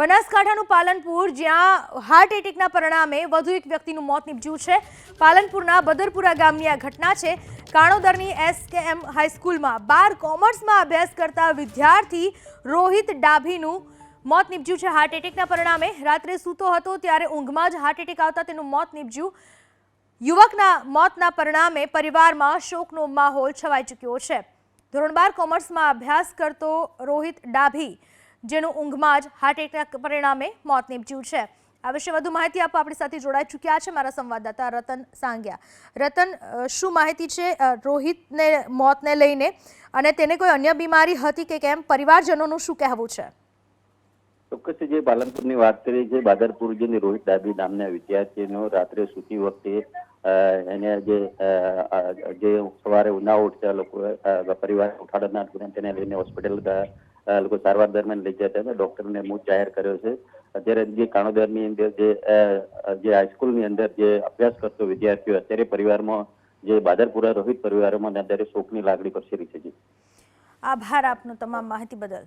બનાસકાંઠાનું પાલનપુર, જ્યાં હાર્ટ એટેકના પરિણામે વધુ એક વ્યક્તિનું મોત નીપજ્યું છે. પાલનપુરના બદરપુરા ગામની આ ઘટના છે. કાણોદરની એસકેએમ હાઈસ્કૂલમાં બાર કોમર્સમાં અભ્યાસ કરતા વિદ્યાર્થી રોહિત ડાભીનું મોત નીપજ્યું છે. હાર્ટ એટેકના પરિણામે રાત્રે સૂતો હતો ત્યારે ઊંઘમાં જ હાર્ટ એટેક આવતા તેનું મોત નીપજ્યું. યુવકના મોતના પરિણામે પરિવારમાં શોકનો માહોલ છવાઈ ચૂક્યો છે. ધોરણ બાર કોમર્સમાં અભ્યાસ કરતો રોહિત ડાભી જેનું ઊંઘમાં જ હાર્ટ એટેક પરિણામે મોત નીપજ્યું છે. આ વિશે વધુ માહિતી આપવા આપણી સાથે જોડાઈ ચૂક્યા છે મારા સંવાદદાતા રતન સાંગ્યા. રતન શું માહિતી છે રોહિતને, મોતને લઈને? અને તેને કોઈ અન્ય બીમારી હતી કે કેમ? પરિવારજનોનું શું કહેવું છે? ચોક્કસ જે પાલનપુરની વાત કરીએ જે બાદરપુર જે રોહિત ડાબી નામના વિદ્યાર્થીનો રાત્રે સૂતી વખતે એને જે જે સવારે ઉના ઉઠતા લોકો પરિવાર ઉઠાડનાર તેને લઈને હોસ્પિટલ અ, લોકો સારવાર દરમિયાન લઈ જતા હતા. ડોક્ટરને મોત જાહેર કર્યો છે. અત્યારે જે કાણોદરની અંદર જે જે હાઈસ્કૂલની અંદર જે અભ્યાસ કરતો વિદ્યાર્થીઓ અત્યારે પરિવારમાં જે બાદરપુરા રોહિત પરિવારોમાં અત્યારે શોકની લાગણી પ્રસરી છે આભાર આપનો તમામ માહિતી બદલ.